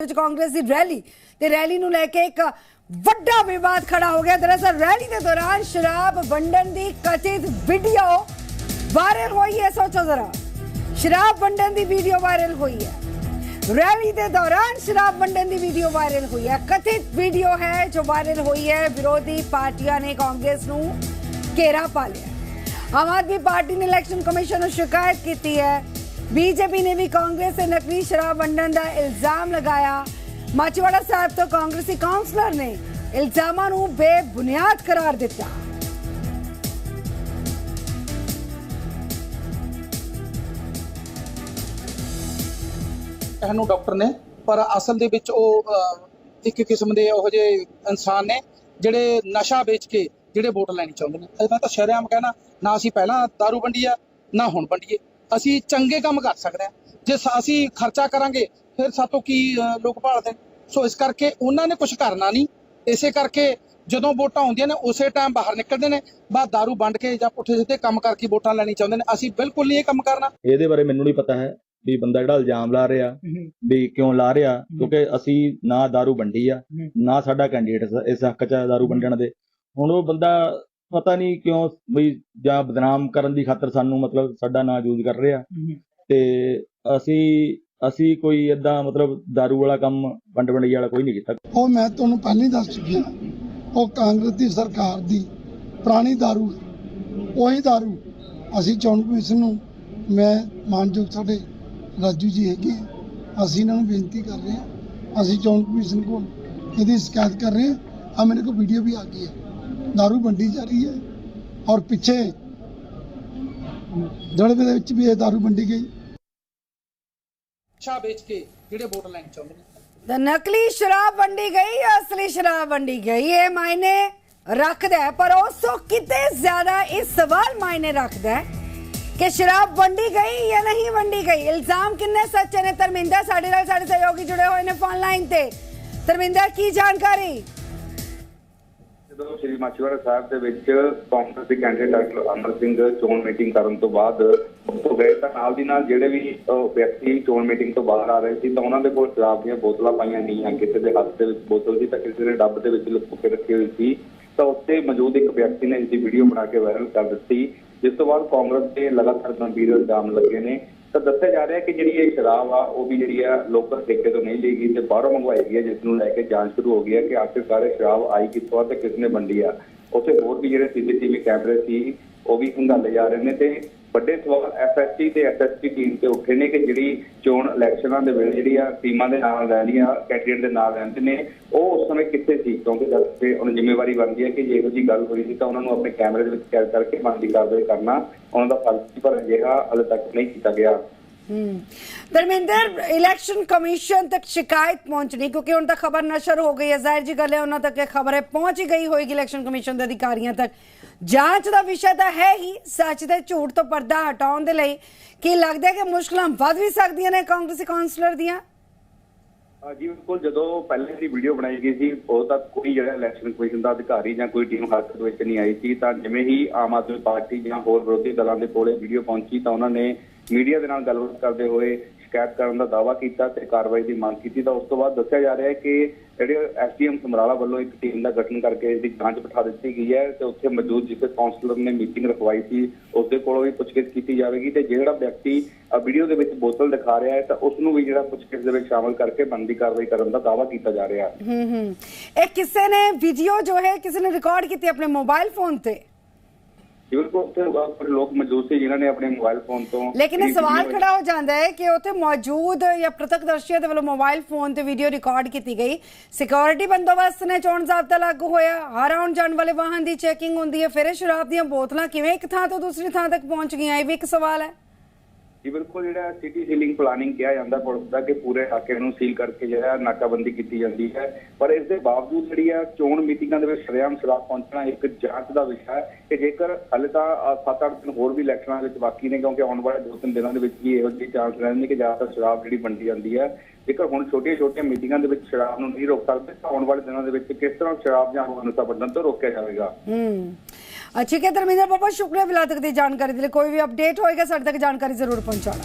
ਵਿੱਚ ਕਾਂਗਰਸ ਦੀ ਰੈਲੀ ਤੇ ਰੈਲੀ ਨੂੰ ਲੈ ਕੇ ਇੱਕ ਵੱਡਾ ਵਿਵਾਦ ਖੜਾ ਹੋ ਗਿਆ। ਦਰਅਸਲ ਰੈਲੀ ਦੇ ਦੌਰਾਨ ਸ਼ਰਾਬ ਵੰਡਣ ਦੀ ਕਥਿਤ ਵੀਡੀਓ ਵਾਇਰਲ ਹੋਈ ਹੈ, ਸੋਚੋ ਜ਼ਰਾ। ਸ਼ਰਾਬ ਵੰਡਣ ਦੀ ਵੀਡੀਓ ਵਾਇਰਲ ਹੋਈ ਹੈ। ਰੈਲੀ ਦੇ ਦੌਰਾਨ ਸ਼ਰਾਬ ਵੰਡਣ ਦੀ ਵੀਡੀਓ ਵਾਇਰਲ ਹੋਈ ਹੈ। ਕਥਿਤ ਵੀਡੀਓ ਹੈ ਜੋ ਵਾਇਰਲ ਹੋਈ ਹੈ। ਵਿਰੋਧੀ ਪਾਰਟੀਆਂ ਨੇ ਕਾਂਗਰਸ ਨੂੰ ਘੇਰਾ ਪਾ ਲਿਆ। ਆਮ ਆਦਮੀ ਪਾਰਟੀ ਨੇ ਇਲੈਕਸ਼ਨ ਕਮਿਸ਼ਨ ਨੂੰ ਸ਼ਿਕਾਇਤ ਕੀਤੀ ਹੈ। ਬੀਜੇਪੀ ਨੇ ਵੀ ਕਾਂਗਰਸ ਤੇ ਨਕਲੀ ਸ਼ਰਾਬ ਵੰਡਣ ਦਾ ਇਲਜ਼ਾਮ ਲਗਾਇਆ। ਮਾਚੀਵਾੜਾ ਸਾਹਿਬ ਤੋਂ ਕਾਂਗਰਸੀ ਕਾਉਂਸਲਰ ਨੇ ਇਲਜ਼ਾਮਾਂ ਨੂੰ ਬੇਬੁਨਿਆਦ ਕਰਾਰ ਦਿੱਤਾ। ਇਹਨੂੰ ਡਾਕਟਰ ਨੇ, ਪਰ ਅਸਲ ਦੇ ਵਿੱਚ ਉਹ ਇੱਕ ਕਿਸਮ ਦੇ ਉਹ ਜਿਹੇ ਇਨਸਾਨ ਨੇ, ਜਿਹੜੇ ਨਸ਼ਾ ਵੇਚ ਕੇ ਜਿਹੜੇ ਵੋਟ ਲੈਣੀ ਚਾਹੁੰਦੇ ਨੇ। ਮੈਂ ਤਾਂ ਸ਼ਰੇਆਮ ਕਹਿਣਾ, ਨਾ ਅਸੀਂ ਪਹਿਲਾਂ ਦਾਰੂ ਵੰਡੀ ਆ, ਨਾ ਹੁਣ ਵੰਡੀਏ। ਅਸੀਂ ਚੰਗੇ ਕੰਮ ਕਰ ਸਕਦੇ ਹਾਂ ਜੇ ਸ- ਅਸੀਂ ਖਰਚਾ ਕਰਾਂਗੇ ਫਿਰ ਸਾਤੋਂ ਕੀ ਅਹ, ਲੋਕ ਭਾਲਦੇ ਨੇ? ਸੋ ਇਸ ਕਰਕੇ ਉਹਨਾਂ ਨੇ ਕੁਝ ਕਰਨਾ ਨਹੀਂ ਇਸੇ ਕਰਕੇ ਜਦੋਂ ਵੋਟਾਂ ਆਉਂਦੀਆਂ ਨੇ ਉਸੇ ਟਾਈਮ ਬਾਹਰ ਨਿਕਲਦੇ ਨੇ ਬਾਅਦ दारू ਵੰਡ ਕੇ ਜਾਂ ਪੁੱਠੇ ਸਿੱਧੇ ਕੰਮ ਕਰਕੇ ਵੋਟਾਂ ਲੈਣੀ ਚਾਹੁੰਦੇ ਨੇ ਅਸੀਂ ਬਿਲਕੁਲ ਨਹੀਂ ਇਹ ਕੰਮ ਕਰਨਾ ਇਹਦੇ ਬਾਰੇ ਮੈਨੂੰ ਨਹੀਂ ਪਤਾ ਹੈ ਵੀ ਬੰਦਾ ਜਿਹੜਾ ਇਲਜ਼ਾਮ ਲਾ ਰਿਹਾ ਵੀ ਕਿਉਂ ਲਾ ਰਿਹਾ ਕਿਉਂਕਿ ਅਸੀਂ ਨਾ दारू ਵੰਡੀ ਆ ਨਾ ਸਾਡਾ ਕੈਂਡੀਡੇਟ ਇਸ ਹੱਕ 'ਚ ਆ दारू ਵੰਡਣ ਦੇ ਹੁਣ ਉਹ ਬੰਦਾ ਪਤਾ ਨਹੀਂ ਕਿਉਂ ਵੀ ਜਾਂ ਬਦਨਾਮ ਕਰਨ ਦੀ ਖਾਤਰ ਸਾਨੂੰ ਮਤਲਬ ਸਾਡਾ ਨਾਂ ਯੂਜ਼ ਕਰ ਰਿਹਾ ਤੇ ਅਸੀਂ ਅਸੀਂ ਕੋਈ ਏਦਾਂ ਮਤਲਬ दारू ਵਾਲਾ ਕੰਮ ਵੰਡ ਵੰਡਈ ਵਾਲਾ ਕੋਈ ਨਹੀਂ ਕੀਤਾ ਉਹ ਮੈਂ ਤੁਹਾਨੂੰ ਪਹਿਲਾਂ ਹੀ ਦੱਸ ਚੁੱਕਿਆ ਉਹ ਕਾਂਗਰਸ ਦੀ ਸਰਕਾਰ ਦੀ ਪੁਰਾਣੀ दारू ਉਹੀ दारू ਅਸੀਂ ਚੋਣ ਕਮਿਸ਼ਨ ਨੂੰ ਮੈਂ ਮਾਨਯੋਗ ਸਾਡੇ ਰਾਜੂ ਜੀ ਹੈਗੇ ਆ। ਅਸੀਂ ਇਹਨਾਂ ਨੂੰ ਬੇਨਤੀ ਕਰ ਰਹੇ ਹਾਂ ਅਸੀਂ ਚੋਣ ਕਮਿਸ਼ਨ ਕੋਲ ਇਹਦੀ ਸ਼ਿਕਾਇਤ ਕਰ ਰਹੇ ਹਾਂ ਆ ਮੇਰੇ ਕੋਲ ਵੀਡੀਓ ਵੀ ਆ ਗਈ ਹੈ दारू ਵੰਡੀ ਜਾ ਰਹੀ ਹੈ ਔਰ ਪਿੱਛੇ ਜੜਵੇ ਦੇ ਵਿੱਚ ਵੀ ਇਹ दारू ਵੰਡੀ ਗਈ ਨਸ਼ਾ ਵੇਚ ਕੇ ਜਿਹੜੇ ਵੋਟ ਲੈਣੀ ਚਾਹੁੰਦੇ ਨੇ ਤਾਂ ਨਕਲੀ ਸ਼ਰਾਬ ਵੰਡੀ ਗਈ ਜਾਂ ਅਸਲੀ ਸ਼ਰਾਬ ਵੰਡੀ ਗਈ ਇਹ ਮਾਇਨੇ ਰੱਖਦਾ ਹੈ ਪਰ ਉਸ ਤੋਂ ਕਿਤੇ ਜ਼ਿਆਦਾ ਇਹ ਸਵਾਲ ਮਾਇਨੇ ਰੱਖਦਾ ਹੈ ਕਿ ਸ਼ਰਾਬ ਵੰਡੀ ਗਈ ਜਾਂ ਨਹੀਂ ਵੰਡੀ ਗਈ ਇਲਜ਼ਾਮ ਕਿੰਨੇ ਸੱਚੇ ਨੇ ਧਰਮਿੰਦਰ ਸਾਡੇ ਨਾਲ ਸਾਡੇ ਸਹਿਯੋਗੀ ਜੁੜੇ ਹੋਏ ਨੇ ਫੋਨ ਲਾਈਨ ਤੇ ਧਰਮਿੰਦਰ ਕੀ ਜਾਣਕਾਰੀ ਜਦੋਂ ਸ਼੍ਰੀ ਮਾਛੀਵਾੜਾ ਸਾਹਿਬ ਦੇ ਵਿੱਚ ਕਾਂਗਰਸ ਦੇ ਕੈਂਡੀਡੇਟ ਡਾਕਟਰ ਅਮਰ ਸਿੰਘ ਚੋਣ ਮੀਟਿੰਗ ਕਰਨ ਤੋਂ ਬਾਅਦ ਉੱਥੋਂ ਗਏ ਤਾਂ ਨਾਲ ਦੀ ਨਾਲ ਜਿਹੜੇ ਵੀ ਵਿਅਕਤੀ ਚੋਣ ਮੀਟਿੰਗ ਤੋਂ ਬਾਹਰ ਆ ਰਹੇ ਸੀ ਤਾਂ ਉਹਨਾਂ ਦੇ ਕੋਲ ਸ਼ਰਾਬ ਦੀਆਂ ਬੋਤਲਾਂ ਪਾਈਆਂ ਗਈਆਂ। ਕਿਸੇ ਦੇ ਹੱਥ ਦੇ ਵਿੱਚ ਬੋਤਲ ਸੀ ਤਾਂ ਕਿਸੇ ਦੇ ਡੱਬ ਦੇ ਵਿੱਚ ਲੁਕੋ ਕੇ ਰੱਖੀ ਹੋਈ ਸੀ। ਤਾਂ ਉੱਥੇ ਮੌਜੂਦ ਇੱਕ ਵਿਅਕਤੀ ਨੇ ਇਸ ਦੀ ਵੀਡੀਓ ਬਣਾ ਕੇ ਵਾਇਰਲ ਕਰ ਦਿੱਤੀ। ਜਿਸ ਤੋਂ ਬਾਅਦ ਕਾਂਗਰਸ ਦੇ ਲਗਾਤਾਰ ਗੰਭੀਰ ਇਲਜ਼ਾਮ ਲੱਗੇ ਨੇ। ਤਾਂ ਦੱਸਿਆ ਜਾ ਰਿਹਾ ਕਿ ਜਿਹੜੀ ਇਹ ਸ਼ਰਾਬ ਆ, ਉਹ ਵੀ ਜਿਹੜੀ ਆ ਲੋਕਲ ਠੇਕੇ ਤੋਂ ਨਹੀਂ ਲਈ ਗਈ ਤੇ ਬਾਹਰੋਂ ਮੰਗਵਾਈ ਗਈ ਹੈ, ਜਿਸ ਨੂੰ ਲੈ ਕੇ ਜਾਂਚ ਸ਼ੁਰੂ ਹੋ ਗਈ ਹੈ ਕਿ ਆਖਿਰਕਾਰ ਇਹ ਸ਼ਰਾਬ ਆਈ ਕਿੱਥੋਂ ਆ ਤੇ ਕਿਸਨੇ ਵੰਡੀ ਆ। ਉੱਥੇ ਹੋਰ ਵੀ ਜਿਹੜੇ ਸੀਸੀਟੀਵੀ ਕੈਮਰੇ ਸੀ, ਉਹ ਵੀ ਖੰਗਾਲੇ ਜਾ ਰਹੇ ਨੇ ਤੇ ਵੱਡੇ ਸਵਾਲ ਐਸਐਸਟੀ ਤੇ ਐਸਐਸਪੀ ਟੀਮ ਤੇ ਉੱਠੇ ਨੇ ਕਿ ਜਿਹੜੀ ਚੋਣ ਇਲੈਕਸ਼ਨਾਂ ਦੇ ਵੇਲੇ ਜਿਹੜੀ ਆ ਟੀਮਾਂ ਦੇ ਨਾਲ ਰਹਿੰਦੀਆਂ ਕੈਂਡੀਡੇਟ ਦੇ ਨਾਲ ਰਹਿੰਦੇ ਨੇ, ਉਹ ਉਸ ਸਮੇਂ ਕਿੱਥੇ ਸੀ? ਕਿਉਂਕਿ ਜਦ ਤੇ ਉਹਨਾਂ ਜ਼ਿੰਮੇਵਾਰੀ ਬਣਦੀ ਹੈ ਕਿ ਜੇ ਇਹੋ ਜੀ ਗੱਲ ਹੋਈ ਸੀ ਤਾਂ ਉਹਨਾਂ ਨੂੰ ਆਪਣੇ ਕੈਮਰੇ ਦੇ ਵਿੱਚ ਕੈਦ ਕਰਕੇ ਬਣਦੀ ਕਾਰਵਾਈ ਕਰਨਾ, ਉਹਨਾਂ ਦਾ ਫਰਜ਼ ਸੀ, ਪਰ ਅਜਿਹਾ ਹਾਲੇ ਤੱਕ ਨਹੀਂ ਕੀਤਾ ਗਿਆ। ਧਰਮਿੰਦਰ ਇਲੈਕਸ਼ਨ ਕਮਿਸ਼ਨ ਤੱਕ ਸ਼ਿਕਾਇਤ ਪਹੁੰਚਣੀ ਕਿਉਂਕਿ ਹੁਣ ਤੱਕ ਖਬਰ ਨਸ਼ਰ ਹੋ ਗਈ ਹੈ। ਜ਼ਾਹਿਰ ਜੀ ਗੱਲ ਹੈ, ਉਹਨਾਂ ਤੱਕ ਇਹ ਖਬਰ ਪਹੁੰਚ ਹੀ ਗਈ ਹੋਏਗੀ ਇਲੈਕਸ਼ਨ ਕਮਿਸ਼ਨ ਦੇ ਅਧਿਕਾਰੀਆਂ ਤੱਕ। ਜਾਂਚ ਦਾ ਵਿਸ਼ਾ ਤਾਂ ਹੈ ਹੀ, ਸੱਚ ਤੇ ਝੂਠ ਤੋਂ ਪਰਦਾ ਹਟਾਉਣ ਦੇ ਲਈ। ਕੀ ਲੱਗਦਾ ਕਿ ਮੁਸ਼ਕਲਾਂ ਵੱਧ ਵੀ ਸਕਦੀਆਂ ਨੇ ਕਾਂਗਰਸੀ ਕਾਉਂਸਲਰ ਦੀਆਂ? ਜੀ, ਬਿਲਕੁਲ। ਜਦੋਂ ਪਹਿਲੇ ਦੀ ਵੀਡੀਓ ਬਣਾਈ ਗਈ ਸੀ ਉਹ ਤੱਕ ਕੋਈ ਜਿਹੜਾ ਇਲੈਕਸ਼ਨ ਕਮਿਸ਼ਨ ਦਾ ਅਧਿਕਾਰੀ ਜਾਂ ਕੋਈ ਟੀਮ ਹੱਥ ਵਿੱਚ ਨਹੀਂ ਆਈ ਸੀ। ਤਾਂ ਜਿਵੇਂ ਹੀ ਆਮ ਆਦਮੀ ਪਾਰਟੀ ਜਾਂ ਹੋਰ ਵਿਰੋਧੀ ਦਲਾਂ ਦੇ ਕੋਲੇ ਵੀਡੀਓ ਪਹੁੰਚੀ, ਤਾਂ ਉਹਨਾਂ ਨੇ ਮੀਡੀਆ ਦੇ ਨਾਲ ਗੱਲਬਾਤ ਕਰਦੇ ਹੋਏ ਸ਼ਿਕਾਇਤ ਕਰਨ ਦਾ ਦਾਅਵਾ ਕੀਤਾ ਤੇ ਕਾਰਵਾਈ ਦੀ ਮੰਗ ਕੀਤੀ ਤਾਂ ਉਸ ਤੋਂ ਬਾਅਦ ਦੱਸਿਆ ਜਾ ਰਿਹਾ ਹੈ ਕਿ ਜਿਹੜੇ ਐਸਡੀਐਮ ਸਮਰਾਲਾ ਵੱਲੋਂ ਇੱਕ ਟੀਮ ਦਾ ਗਠਨ ਕਰਕੇ ਇਸ ਦੀ ਜਾਂਚ ਬਿਠਾ ਦਿੱਤੀ ਗਈ ਹੈ ਤੇ ਉੱਥੇ ਮੌਜੂਦ ਜਿਸ ਕਾਉਂਸਲਰ ਨੇ ਮੀਟਿੰਗ ਰਖਵਾਈ ਸੀ, ਉਸ ਦੇ ਕੋਲੋਂ ਵੀ ਪੁੱਛਗਿੱਛ ਕੀਤੀ ਜਾਵੇਗੀ ਤੇ ਜਿਹੜਾ ਵਿਅਕਤੀ ਵੀਡੀਓ ਦੇ ਵਿੱਚ ਬੋਤਲ ਦਿਖਾ ਰਿਹਾ ਹੈ ਤਾਂ ਉਸ ਨੂੰ ਵੀ ਜਿਹੜਾ ਪੁੱਛਗਿੱਛ ਦੇ ਵਿੱਚ ਸ਼ਾਮਲ ਕਰਕੇ ਬਣਦੀ ਕਾਰਵਾਈ ਕਰਨ ਦਾ ਦਾਅਵਾ ਕੀਤਾ ਜਾ ਰਿਹਾ ਹੈ। ਹੂੰ ਹੂੰ। ਇਹ ਕਿਸੇ ਨੇ ਵੀਡੀਓ ਜੋ ਹੈ, ਕਿਸੇ ਨੇ ਰਿਕਾਰਡ ਕੀਤੀ ਆਪਣੇ ਮੋਬਾਈਲ ਫੋਨ ਤੇ? ਕੋ ਉੱਥੇ ਕੁਝ ਲੋਕ ਮੌਜੂਦ ਸੀ ਜਿਨ੍ਹਾਂ ਨੇ ਆਪਣੇ ਮੋਬਾਈਲ ਫੋਨ ਤੋਂ ਲੇਕਿਨ ਇਹ ਸਵਾਲ ਖੜਾ ਹੋ ਜਾਂਦਾ ਹੈ ਕਿ ਉੱਥੇ ਮੌਜੂਦ ਜਾਂ ਪ੍ਰਤੱਖਦਰਸ਼ੀਆਂ ਦੇ ਵੱਲੋਂ ਮੋਬਾਈਲ ਫੋਨ ਤੇ ਵੀਡੀਓ ਰਿਕਾਰਡ ਕੀਤੀ ਗਈ। ਸਿਕਿਉਰਿਟੀ ਬੰਦੋਬਸਤ ਨੇ ਚੋਣ ਜ਼ਾਬਤਾ ਲਾਗੂ ਹੋਇਆ। ਹਰ ਆਉਣ ਜਾਣ ਵਾਲੇ ਵਾਹਨ ਦੀ ਚੈਕਿੰਗ ਹੁੰਦੀ ਹੈ। ਫਿਰ ਸ਼ਰਾਬ ਦੀਆਂ ਬੋਤਲਾਂ ਕਿਵੇਂ ਇੱਕ ਥਾਂ ਤੋਂ ਦੂਸਰੀ ਥਾਂ ਤੱਕ ਪਹੁੰਚ ਗਈਆਂ? ਇਹ ਵੀ ਇੱਕ ਸਵਾਲ ਹੈ। ਜੀ ਬਿਲਕੁਲ ਜਿਹੜਾ ਸਿਟੀ ਸੀਲਿੰਗ ਪਲਾਨਿੰਗ ਕਿਹਾ ਜਾਂਦਾ ਪੁਲਿਸ ਦਾ ਕਿ ਪੂਰੇ ਇਲਾਕੇ ਨੂੰ ਸੀਲ ਕਰਕੇ ਜਿਹੜਾ ਨਾਕਾਬੰਦੀ ਕੀਤੀ ਜਾਂਦੀ ਹੈ। ਪਰ ਇਸ ਦੇ ਬਾਵਜੂਦ ਜਿਹੜੀ ਆ ਚੋਣ ਮੀਟਿੰਗਾਂ ਦੇ ਵਿੱਚ ਸ਼ਰੇਆਮ ਸ਼ਰਾਬ ਪਹੁੰਚਣਾ ਇੱਕ ਜਾਂਚ ਦਾ ਵਿਸ਼ਾ ਹੈ ਕਿ ਜੇਕਰ ਹਾਲੇ ਤਾਂ 7-8 ਦਿਨ ਹੋਰ ਵੀ ਇਲੈਕਸ਼ਨਾਂ ਵਿੱਚ ਬਾਕੀ ਨੇ ਕਿਉਂਕਿ ਆਉਣ ਵਾਲੇ ਦੋ ਤਿੰਨ ਦਿਨਾਂ ਦੇ ਵਿੱਚ ਵੀ ਇਹੋ ਜਿਹੀ ਚਾਂਸ ਰਹਿੰਦੇ ਨੇ ਕਿ ਜ਼ਿਆਦਾਤਰ ਸ਼ਰਾਬ ਜਿਹੜੀ ਵੰਡੀ ਜਾਂਦੀ ਹੈ। ਜੇਕਰ ਹੁਣ ਛੋਟੀਆਂ-ਛੋਟੀਆਂ ਮੀਟਿੰਗਾਂ ਦੇ ਵਿੱਚ ਸ਼ਰਾਬ ਨੂੰ ਨਹੀਂ ਰੋਕ ਸਕਦੇ ਤਾਂ ਆਉਣ ਵਾਲੇ ਦਿਨਾਂ ਦੇ ਵਿੱਚ ਕਿਸ ਤਰ੍ਹਾਂ ਸ਼ਰਾਬ ਜਾਂ ਹੋਰ ਨਸ਼ਾ ਵੰਡਣ ਤੋਂ ਰੋਕਿਆ ਜਾਵੇਗਾ। ਹੂੰ। ਅੱਛਾ ਧਰਮਿੰਦਰ ਬਾਬਾ ਸ਼ੁਕਰੀਆ ਵਿਲਾ ਤੱਕ ਦੀ ਜਾਣਕਾਰੀ ਦੇ ਲਈ। ਕੋਈ ਵੀ ਅਪਡੇਟ ਹੋਏਗਾ, ਸਾਡੇ ਤੱਕ ਜਾਣਕਾਰੀ ਜ਼ਰੂਰ ਪਹੁੰਚਾਉਣਾ।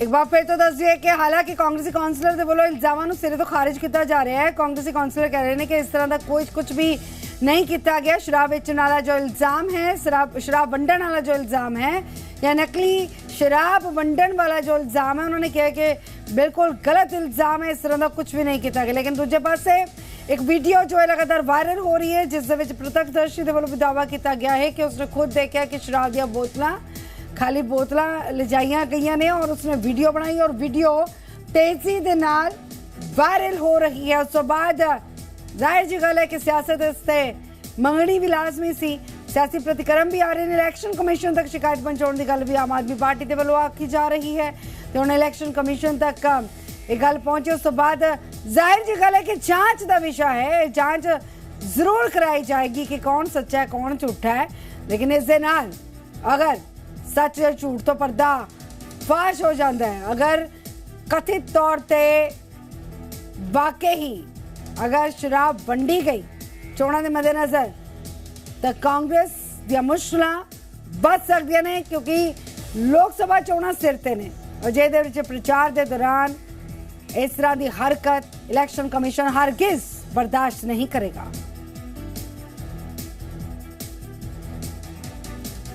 ਇੱਕ ਵਾਰ ਫਿਰ ਤੋਂ ਦੱਸ ਦਈਏ ਕਿ ਹਾਲਾਂਕਿ ਕਾਂਗਰਸੀ ਕਾਉਂਸਲਰ ਦੇ ਵੱਲੋਂ ਇਲਜ਼ਾਮਾਂ ਨੂੰ ਸਿਰੇ ਤੋਂ ਖਾਰਜ ਕੀਤਾ ਜਾ ਰਿਹਾ ਹੈ। ਕਾਂਗਰਸੀ ਕਾਉਂਸਲਰ ਕਹਿ ਰਹੇ ਨੇ ਕਿ ਇਸ ਤਰ੍ਹਾਂ ਦਾ ਕੋਈ ਕੁਝ ਵੀ ਨਹੀਂ ਕੀਤਾ ਗਿਆ। ਸ਼ਰਾਬ ਵੇਚਣ ਵਾਲਾ ਜੋ ਇਲਜ਼ਾਮ ਹੈ, ਸ਼ਰਾਬ ਸ਼ਰਾਬ ਵੰਡਣ ਵਾਲਾ ਜੋ ਇਲਜ਼ਾਮ ਹੈ, ਜਾਂ ਨਕਲੀ ਸ਼ਰਾਬ ਵੰਡਣ ਵਾਲਾ ਜੋ ਇਲਜ਼ਾਮ ਹੈ, ਉਹਨਾਂ ਨੇ ਕਿਹਾ ਕਿ ਬਿਲਕੁਲ ਗਲਤ ਇਲਜ਼ਾਮ ਹੈ, ਇਸ ਤਰ੍ਹਾਂ ਦਾ ਕੁਝ ਵੀ ਨਹੀਂ ਕੀਤਾ ਗਿਆ। ਲੇਕਿਨ ਦੂਜੇ ਪਾਸੇ ਇੱਕ ਵੀਡੀਓ ਜੋ ਹੈ ਲਗਾਤਾਰ ਵਾਇਰਲ ਹੋ ਰਹੀ ਹੈ, ਜਿਸ ਦੇ ਵਿੱਚ ਪ੍ਰਤੱਖਦਰਸ਼ੀ ਦੇ ਵੱਲੋਂ ਵੀ ਦਾਅਵਾ ਕੀਤਾ ਗਿਆ ਹੈ ਕਿ ਉਸਨੇ ਖੁਦ ਦੇਖਿਆ ਕਿ ਸ਼ਰਾਬ ਦੀਆਂ ਬੋਤਲਾਂ, ਖਾਲੀ ਬੋਤਲਾਂ ਲਿਜਾਈਆਂ ਗਈਆਂ ਨੇ ਔਰ ਉਸਨੇ ਵੀਡੀਓ ਬਣਾਈ ਔਰ ਵੀਡੀਓ ਤੇਜ਼ੀ ਦੇ ਨਾਲ ਵਾਇਰਲ ਹੋ ਰਹੀ ਹੈ। ਉਸ ਤੋਂ ਬਾਅਦ ਜ਼ਾਹਿਰ ਜੀ ਗੱਲ ਹੈ ਕਿ ਸਿਆਸਤ ਇਸ ਤੇ ਮੰਗਣੀ ਵੀ ਲਾਜ਼ਮੀ ਸੀ। ਸਿਆਸੀ ਪ੍ਰਤੀਕਰਮ ਵੀ ਆ ਰਹੇ ਨੇ। ਇਲੈਕਸ਼ਨ ਕਮਿਸ਼ਨ ਤੱਕ ਸ਼ਿਕਾਇਤ ਪਹੁੰਚਾਉਣ ਦੀ ਗੱਲ ਵੀ ਆਮ ਆਦਮੀ ਪਾਰਟੀ ਦੇ ਵੱਲੋਂ ਆਖੀ ਜਾ ਰਹੀ ਹੈ। ਤੇ ਹੁਣ ਇਲੈਕਸ਼ਨ ਕਮਿਸ਼ਨ ਤੱਕ ਇਹ ਗੱਲ ਪਹੁੰਚੇ ਉਸ ਤੋਂ ਬਾਅਦ ਜ਼ਾਹਿਰ ਜੀ ਗੱਲ ਹੈ ਕਿ ਜਾਂਚ ਦਾ ਵਿਸ਼ਾ ਹੈ। ਇਹ ਜਾਂਚ ਜ਼ਰੂਰ ਕਰਾਈ ਜਾਏਗੀ ਕਿ ਕੌਣ ਸੱਚਾ ਹੈ, ਕੌਣ ਝੂਠਾ ਹੈ। ਲੇਕਿਨ ਇਸ ਦੇ ਨਾਲ ਅਗਰ ਸੱਚ ਜਾਂ ਝੂਠ ਤੋਂ ਪਰਦਾ ਫਾਸ਼ ਹੋ ਜਾਂਦਾ ਹੈ, ਅਗਰ ਕਥਿਤ ਤੌਰ ਤੇ ਵਾਕਈ ਹੀ ਅਗਰ ਸ਼ਰਾਬ ਵੰਡੀ ਗਈ, ਚੋਣਾਂ ਦੇ ਮੱਦੇਨਜ਼ਰ, ਤਾਂ ਕਾਂਗਰਸ ਦੀਆਂ ਮੁਸ਼ਕਲਾਂ ਵੱਧ ਸਕਦੀਆਂ ਨੇ ਕਿਉਂਕਿ ਲੋਕ ਸਭਾ ਚੋਣਾਂ ਸਿਰ ਤੇ ਨੇ। ਔਰ ਜਿਹਦੇ ਵਿੱਚ ਪ੍ਰਚਾਰ ਦੇ ਦੌਰਾਨ ਇਸ ਤਰ੍ਹਾਂ ਦੀ ਹਰਕਤ ਇਲੈਕਸ਼ਨ ਕਮਿਸ਼ਨ ਹਰਗਿਜ਼ ਬਰਦਾਸ਼ਤ ਨਹੀਂ ਕਰੇਗਾ।